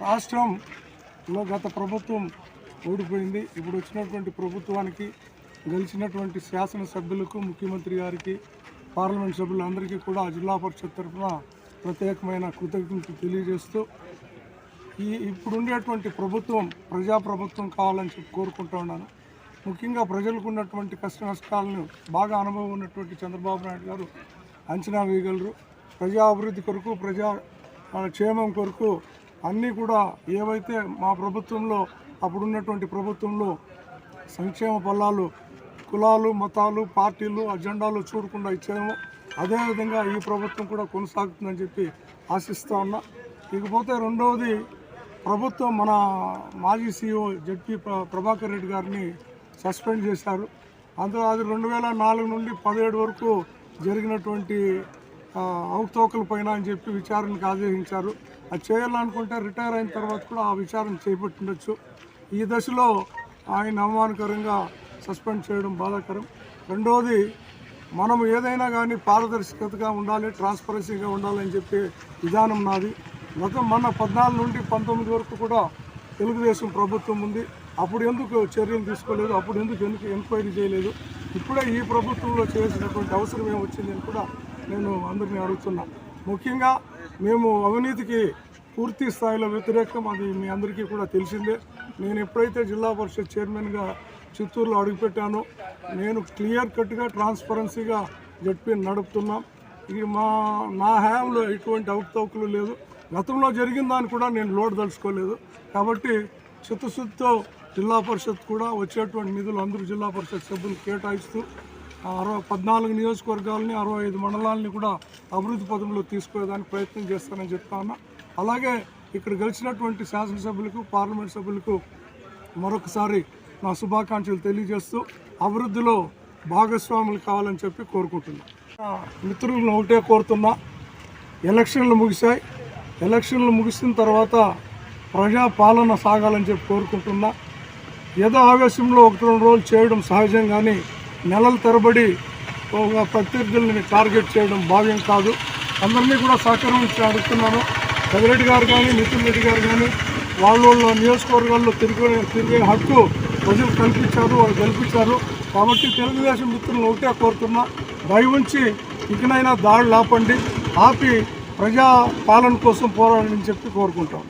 రాష్ట్రంలో గత ప్రభుత్వం ఓడిపోయింది ఇప్పుడు వచ్చినటువంటి ప్రభుత్వానికి గెలిచినటువంటి శాసనసభ్యులకు ముఖ్యమంత్రి గారికి పార్లమెంట్ సభ్యులందరికీ కూడా జిల్లా పరిషత్ తరఫున ప్రత్యేకమైన కృతజ్ఞతలు తెలియజేస్తూ ఈ ఇప్పుడుండేటువంటి ప్రభుత్వం ప్రజా ప్రభుత్వం కావాలని చెప్పి కోరుకుంటూ ఉన్నాను. ముఖ్యంగా ప్రజలకు ఉన్నటువంటి కష్ట నష్టాలను బాగా అనుభవం ఉన్నటువంటి చంద్రబాబు నాయుడు గారు అంచనా వేయగలరు. ప్రజా అభివృద్ధి కొరకు ప్రజా క్షేమం కొరకు అన్నీ కూడా ఏవైతే మా ప్రభుత్వంలో అప్పుడున్నటువంటి ప్రభుత్వంలో సంక్షేమ ఫలాలు కులాలు మతాలు పార్టీలు అజెండాలు చూడకుండా ఇచ్చాము అదేవిధంగా ఈ ప్రభుత్వం కూడా కొనసాగుతుందని చెప్పి ఆశిస్తూ ఉన్నా. ఇకపోతే రెండవది ప్రభుత్వం మన మాజీ సీఈఓ జడ్పీ ప్రభాకర్ రెడ్డి గారిని సస్పెండ్ చేశారు. అందులో అది రెండు వేల నాలుగు నుండి పదిహేడు వరకు జరిగినటువంటి అవతోకలు పైన అని చెప్పి విచారణకు ఆదేశించారు. అది చేయాలనుకుంటే రిటైర్ అయిన తర్వాత కూడా ఆ విచారణ చేపట్టిండొచ్చు. ఈ దశలో ఆయన అవమానకరంగా సస్పెండ్ చేయడం బాధాకరం. రెండవది మనం ఏదైనా కానీ పారదర్శకతగా ఉండాలి ట్రాన్స్పరెన్సీగా ఉండాలని చెప్పే విధానం నాది. గతం మన పద్నాలుగు నుండి పంతొమ్మిది వరకు కూడా తెలుగుదేశం ప్రభుత్వం ఉంది. అప్పుడు ఎందుకు చర్యలు తీసుకోలేదు అప్పుడు ఎందుకు ఎందుకు ఎంక్వైరీ చేయలేదు? ఇప్పుడే ఈ ప్రభుత్వంలో చేసినటువంటి అవసరం ఏమి వచ్చిందని కూడా నేను అందరినీ అడుగుతున్నా. ముఖ్యంగా మేము అవినీతికి పూర్తి స్థాయిలో వ్యతిరేకం అది మీ అందరికీ కూడా తెలిసిందే. నేను ఎప్పుడైతే జిల్లా పరిషత్ చైర్మన్గా చిత్తూరులో అడుగుపెట్టానో నేను క్లియర్ కట్గా ట్రాన్స్పరెన్సీగా జడ్పీ నడుపుతున్నాం. ఇది మా నా హయాంలో ఎటువంటి అవకతవకలు లేదు. గతంలో జరిగిన దాన్ని కూడా నేను లోడ్ దలుచుకోలేదు కాబట్టి చిత్తశుద్ధితో జిల్లా పరిషత్ కూడా వచ్చేటువంటి నిధులు అందరూ జిల్లా పరిషత్ సభ్యులు కేటాయిస్తూ అరవై పద్నాలుగు నియోజకవర్గాలని అరవై ఐదు మండలాలని కూడా అభివృద్ధి పదంలో తీసుకునేదానికి ప్రయత్నం చేస్తానని చెప్తా ఉన్నా. అలాగే ఇక్కడ గెలిచినటువంటి శాసనసభ్యులకు పార్లమెంట్ సభ్యులకు మరొకసారి నా శుభాకాంక్షలు తెలియజేస్తూ అభివృద్ధిలో భాగస్వాములు కావాలని చెప్పి కోరుకుంటున్నా. మిత్రులను ఒకటే కోరుతున్నా ఎలక్షన్లు ముగిశాయి. ఎలక్షన్లు ముగిసిన తర్వాత ప్రజా పాలన సాగాలని చెప్పి కోరుకుంటున్నా. ఏదో ఆవేశంలో ఒకటి రెండు రోజులు చేయడం సహజం కానీ నెలల తరబడి ఒక ప్రత్యర్థుల్ని టార్గెట్ చేయడం భావ్యం కాదు. అందరినీ కూడా సహకరించి అడుగుతున్నాను. పెదరెడ్డి గారు కానీ నితిన్ రెడ్డి గారు కానీ వాళ్ళ వాళ్ళ నియోజకవర్గాల్లో తిరిగే తిరిగే హక్కు ప్రజలు కల్పించారు వాళ్ళు గెలిపించారు. కాబట్టి తెలుగుదేశం మిత్రులను ఒకటే కోరుతున్నా దయ ఉంచి ఇకనైనా దాడులు ఆపండి. ఆపి ప్రజా పాలన కోసం పోరాడని చెప్పి కోరుకుంటాం.